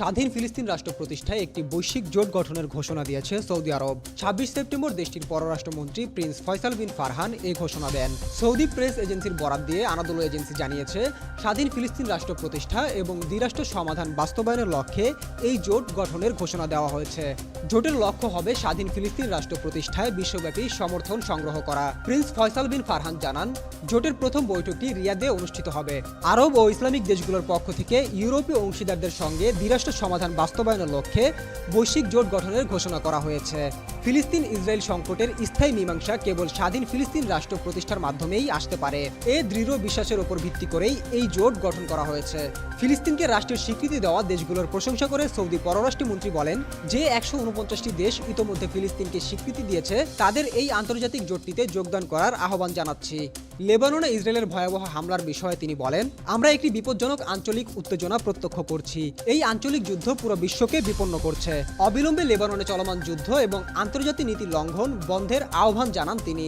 স্বাধীন ফিলিস্তিন রাষ্ট্র প্রতিষ্ঠায় একটি বৈশ্বিক জোট গঠনের ঘোষণা দিয়েছে সৌদি আরব। ছাব্বিশ সেপ্টেম্বর দেশটির পররাষ্ট্রমন্ত্রী প্রিন্স ফয়সাল বিন ফারহান এই ঘোষণা দেন। সৌদি প্রেস এজেন্সির বরাত দিয়ে আনাদোলো এজেন্সি জানিয়েছে, স্বাধীন ফিলিস্তিন রাষ্ট্র প্রতিষ্ঠা এবং দ্বিরাষ্ট্র সমাধান বাস্তবায়নের লক্ষ্যে এই জোট গঠনের ঘোষণা দেওয়া হয়েছে। জোটের লক্ষ্য হবে স্বাধীন ফিলিস্তিন রাষ্ট্র প্রতিষ্ঠায় বিশ্বব্যাপী সমর্থন সংগ্রহ করা। প্রিন্স ফয়সাল বিন ফারহান জানান, জোটের প্রথম বৈঠকটি রিয়াদে অনুষ্ঠিত হবে। আরব ও ইসলামিক দেশগুলোর পক্ষ থেকে ইউরোপীয় অংশীদারদের সঙ্গে দ্বিরাষ্ট্র সমাধান বাস্তবায়নের লক্ষ্যে বৈশ্বিক জোট গঠনের ঘোষণা করা হয়েছে। ফিলিস্তিন ইসরায়েল সংকটের স্থায়ী মীমাংসা কেবল স্বাধীন ফিলিস্তিন রাষ্ট্র প্রতিষ্ঠার মাধ্যমেই আসতে পারে। এ দৃঢ় বিশ্বাসের উপর ভিত্তি করেই এই জোট গঠন করা হয়েছে। ফিলিস্তিনকে রাষ্ট্রের স্বীকৃতি দেওয়া দেশগুলোর প্রশংসা করে সৌদি পররাষ্ট্রমন্ত্রী বলেন, যে একশো উনপঞ্চাশটি দেশ ইতোমধ্যে ফিলিস্তিনকে স্বীকৃতি দিয়েছে, তাদের এই আন্তর্জাতিক জোটটিতে যোগদান করার আহ্বান জানাচ্ছি। লেবাননে ইসরায়েলের ভয়াবহ হামলার বিষয়ে তিনি বলেন, আমরা একটি বিপজ্জনক আঞ্চলিক উত্তেজনা প্রত্যক্ষ করছি। এই আঞ্চলিক যুদ্ধ পুরো বিশ্বকে বিপন্ন করছে। অবিলম্বে লেবাননে চলমান যুদ্ধ এবং আন্তর্জাতিক নীতি লঙ্ঘন বন্ধের আহ্বান জানান তিনি।